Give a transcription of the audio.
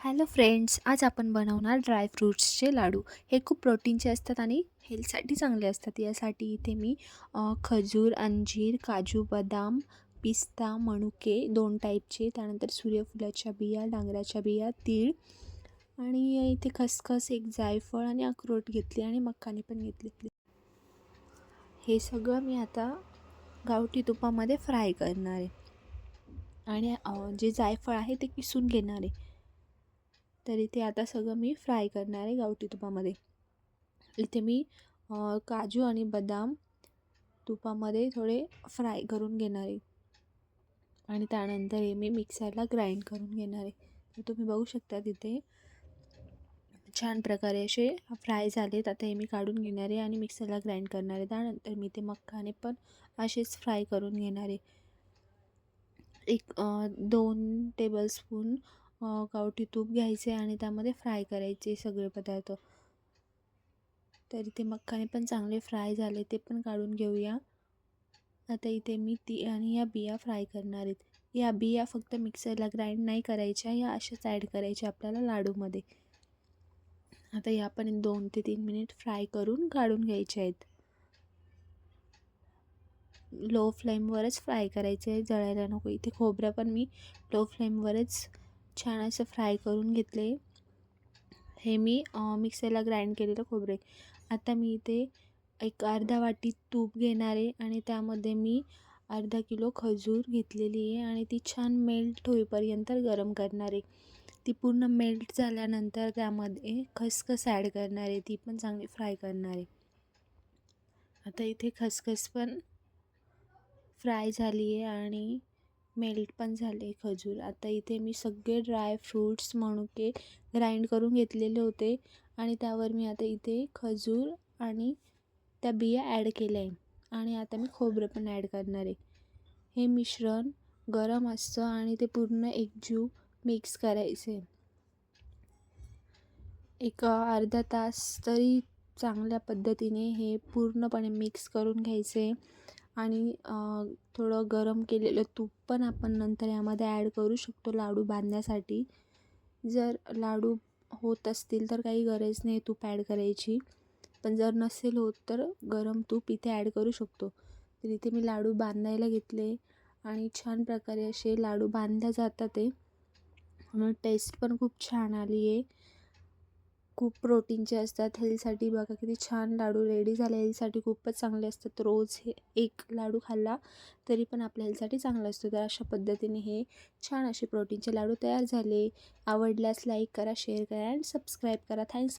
Hello friends आज आपण बनवणार ड्रायफ्रूट्सचे लाडू. हे खूप प्रोटीनचे असतात आणि हेल्थसाठी चांगले असतात. यासाठी इथे मी खजूर अंजीर काजू बदाम पिस्ता मनुके दोन टाईपचे त्यानंतर सूर्यफुलाच्या बिया डांगराच्या बिया तीळ आणि इथे खसखस एक जायफळ आणि अक्रोट घेतली आणि मखाने पण घेतले हे सगळं मी आता गावठी तुपामध्ये फ्राय करणार आहे. आणि जे जायफळ आहे ते किसून घेणार आहे. तर इथे आता सगळं मी फ्राय करणार आहे गावठी तुपामध्ये. इथे मी काजू आणि बदाम तुपामध्ये थोडे फ्राय करून घेणार आहे. आणि त्यानंतर हे मी मिक्सरला ग्राइंड करून घेणार आहे. तर तुम्ही बघू शकता तिथे छान प्रकारे असे फ्राय झालेत. आता हे मी काढून घेणार आहे आणि मिक्सरला ग्राइंड करणार आहे. त्यानंतर मी ते मक्काने पण असेच फ्राय करून घेणार आहे. एक दोन टेबलस्पून गावठी तूप घ्यायचे आणि त्यामध्ये फ्राय करायचे सगळे पदार्थ. तर इथे मखाने पण चांगले फ्राय झाले ते पण काढून घेऊया. आता इथे मी ती आणि या बिया फ्राय करणार आहेत. या बिया फक्त मिक्सरला ग्राइंड नाही करायच्या या अशाच ॲड करायच्या आपल्याला लाडूमध्ये. आता या पण दोन ते तीन मिनिट फ्राय करून काढून घ्यायच्या आहेत. लो फ्लेमवरच फ्राय करायचे आहे जळायला नको. इथे खोबरं पण मी लो फ्लेमवरच छान असं फ्राय करून घेतले. हे मी मिक्सरला ग्राइंड केलेलं खोबरे आता मी इथे एक अर्धा वाटी तूप घेणार आहे आणि त्यामध्ये मी अर्धा किलो खजूर घेतलेली आहे आणि ती छान मेल्ट होईपर्यंत गरम करणार आहे. ती पूर्ण मेल्ट झाल्यानंतर त्यामध्ये खसखस ॲड करणार आहे. ती पण चांगली फ्राय करणार आहे. आता इथे खसखस पण फ्राय झाली आहे आणि मेल्ट पण झाले खजूर. आता इथे मी सगळे ड्राय फ्रूट्स मनुके ग्राइंड करून घेतलेले होते आणि त्यावर मी आता इथे खजूर आणि त्या बिया ॲड केल्या आहे आणि आता मी खोबरं पण ॲड करणार आहे. हे मिश्रण गरम असतं आणि ते पूर्ण एकजीव मिक्स करायचे. एक अर्धा तास तरी चांगल्या पद्धतीने हे पूर्णपणे मिक्स करून घ्यायचे. आणि थोडं गरम केलेलं तूप पण आपण नंतर यामध्ये ॲड करू शकतो लाडू बांधण्यासाठी. जर लाडू होत असतील तर काही गरज नाही तूप ॲड करायची. पण जर नसेल होत तर गरम तूप इथे ॲड करू शकतो. तर इथे मी लाडू बांधायला घेतले आणि छान प्रकारे असे लाडू बांधल्या जातात ते. म्हणून टेस्ट पण खूप छान आली आहे खूप प्रोटीनचे असतात हेल्थसाठी बघा किती छान लाडू रेडी झाले. हेल्थसाठी खूपच चांगले असतात. रोज हे एक लाडू खाल्ला तरी पण आपल्या हेल्थसाठी चांगला असतो. तर अशा पद्धतीने हे छान असे प्रोटीनचे लाडू तयार झाले. आवडल्यास लाईक करा शेअर करा अँड सबस्क्राईब करा. थँक्स